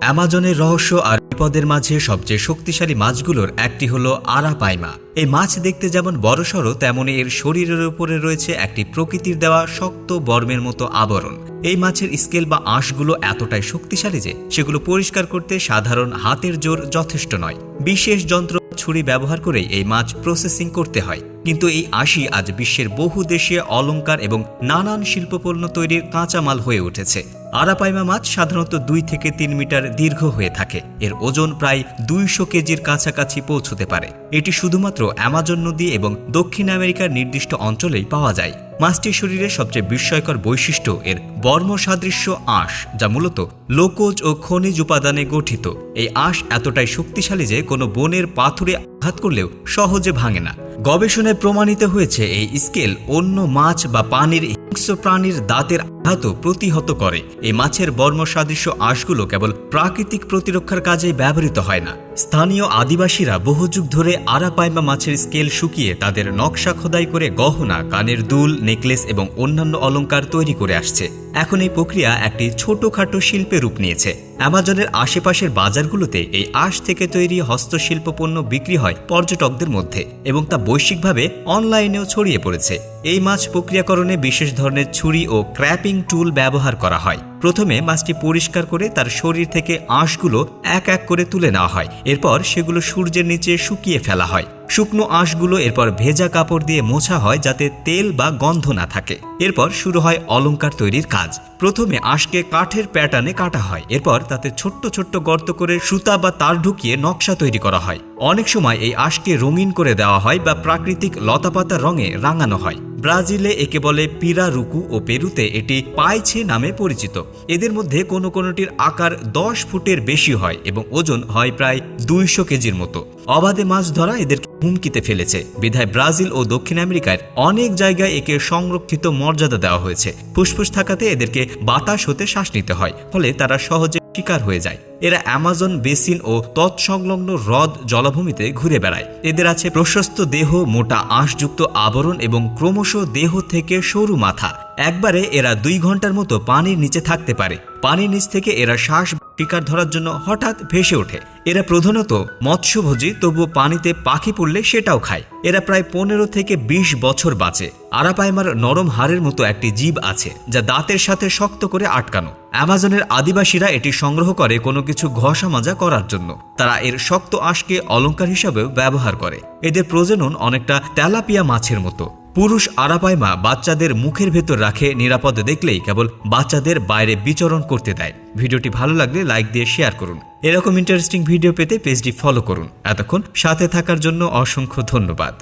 অ্যামাজনের রহস্য আর বিপদের মাঝে সবচেয়ে শক্তিশালী মাছগুলোর একটি হলো আরাপাইমা। এই মাছ দেখতে যেমন বড়সড়, তেমনি এর শরীরের উপরে রয়েছে একটি প্রকৃতির দেওয়া শক্ত বর্মের মতো আবরণ। এই মাছের স্কেল বা আঁশগুলো এতটাই শক্তিশালী যে সেগুলো পরিষ্কার করতে সাধারণ হাতের জোর যথেষ্ট নয়। বিশেষ যন্ত্র ছুরি ব্যবহার করেই এই মাছ প্রসেসিং করতে হয়। কিন্তু এই আশি আজ বিশ্বের বহু দেশে অলংকার এবং নানান শিল্পপণ্য তৈরির কাঁচামাল হয়ে উঠেছে। আরাপাইমা মাছ সাধারণত দুই থেকে তিন মিটার দীর্ঘ হয়ে থাকে। এর ওজন প্রায় দুইশো কেজির কাছাকাছি পৌঁছতে পারে। এটি শুধুমাত্র অ্যামাজন নদী এবং দক্ষিণ আমেরিকার নির্দিষ্ট অঞ্চলেই পাওয়া যায়। মাছটির শরীরে সবচেয়ে বিস্ময়কর বৈশিষ্ট্য এর বর্ম সাদৃশ্য আঁশ, যা মূলত লোকজ ও খনিজ উপাদানে গঠিত। এই আঁশ এতটাই শক্তিশালী যে কোনো বনের পাথুরে আঘাত করলেও সহজে ভাঙে না। গবেষণায় প্রমাণিত হয়েছে, এই স্কেল অন্য মাছ বা পানির হিংস্র প্রাণীর দাঁতের আঘাতও প্রতিহত করে। এই মাছের বর্ম সাদৃশ্য আঁশগুলো কেবল প্রাকৃতিক প্রতিরক্ষার কাজে ব্যবহৃত হয় না। স্থানীয় আদিবাসীরা বহু যুগ ধরে আরাপাইমা মাছের স্কেল শুকিয়ে তাদের নকশা খোদাই করে গহনা, কানের দুল, নেকলেস এবং অন্যান্য অলংকার তৈরি করে আসছে। এখন এই প্রক্রিয়া একটি ছোটখাটো শিল্পে রূপ নিয়েছে। অ্যামাজনের আশেপাশের বাজারগুলোতে এই আঁশ থেকে তৈরি হস্তশিল্প পণ্য বিক্রি হয় পর্যটকদের মধ্যে এবং তা বৈশ্বিকভাবে অনলাইনেও ছড়িয়ে পড়েছে। এই মাছ প্রক্রিয়াকরণে বিশেষ ধরনের ছুরি ও ক্র্যাপিং টুল ব্যবহার করা হয়। প্রথমে মাছটি পরিষ্কার করে তার শরীর থেকে আঁশগুলো এক এক করে তুলে নেওয়া হয়। এরপর সেগুলো সূর্যের নিচে শুকিয়ে ফেলা হয়। শুকনো আঁশগুলো এরপর ভেজা কাপড় দিয়ে মোছা হয় যাতে তেল বা গন্ধ না থাকে। এরপর শুরু হয় অলংকার তৈরির কাজ। প্রথমে আঁশকে কাঠের প্যাটার্নে কাটা হয়। এরপর তাতে ছোট্ট ছোট্ট গর্ত করে সুতা বা তার ঢুকিয়ে নকশা তৈরি করা হয়। অনেক সময় এই আঁশকে রঙিন করে দেওয়া হয় বা প্রাকৃতিক লতাপাতা রঙে রাঙানো হয়। ব্রাজিলে একে বলে পিরা রুকু ও পেরুতে এটি পাইছে নামে পরিচিত। এদের মধ্যে কোনো কোনোটির আকার দশ ফুটের বেশি হয় এবং ওজন হয় প্রায় দুইশো কেজির মতো। অবাধে মাছ ধরা এদেরকে হুমকিতে ফেলেছে। বিধায় ব্রাজিল ও দক্ষিণ আমেরিকার অনেক জায়গায় একে সংরক্ষিত মর্যাদা দেওয়া হয়েছে। ফুসফুস থাকাতে এদেরকে বাতাস হতে শ্বাস নিতে হয়, ফলে তারা সহজে শিকার হয়ে যায়। এরা অ্যামাজন বেসিন ও তৎসংলগ্ন হ্রদ জলাভূমিতে ঘুরে বেড়ায়। এদের আছে প্রশস্ত দেহ, মোটা আঁশযুক্ত আবরণ এবং ক্রমশ দেহ থেকে সরু মাথা। একবারে এরা দুই ঘণ্টার মতো পানির নিচে থাকতে পারে। পানির নিচ থেকে এরা শ্বাস শিকার ধরার জন্য হঠাৎ ভেসে ওঠে। এরা প্রধানত মৎস্যভোজী, তবুও পানিতে পাখি পড়লে সেটাও খায়। এরা প্রায় পনেরো থেকে ২০ বছর বাঁচে। আরাপাইমার নরম হাড়ের মতো একটি জীব আছে, যা দাঁতের সাথে শক্ত করে আটকানো। অ্যামাজনের আদিবাসীরা এটি সংগ্রহ করে কোনো কিছু ঘষা মাজা করার জন্য। তারা এর শক্ত আঁশকে অলংকার হিসাবেও ব্যবহার করে। এদের প্রজনন অনেকটা তেলাপিয়া মাছের মতো। পুরুষ আরাপাইমা বাচ্চাদের মুখের ভেতর রাখে, নিরাপদে দেখলেই কেবল বাচ্চাদের বাইরে বিচরণ করতে দেয়। ভিডিওটি ভালো লাগলে লাইক দিয়ে শেয়ার করুন। এরকম ইন্টারেস্টিং ভিডিও পেতে পেজটি ফলো করুন। এতক্ষণ সাথে থাকার জন্য অসংখ্য ধন্যবাদ।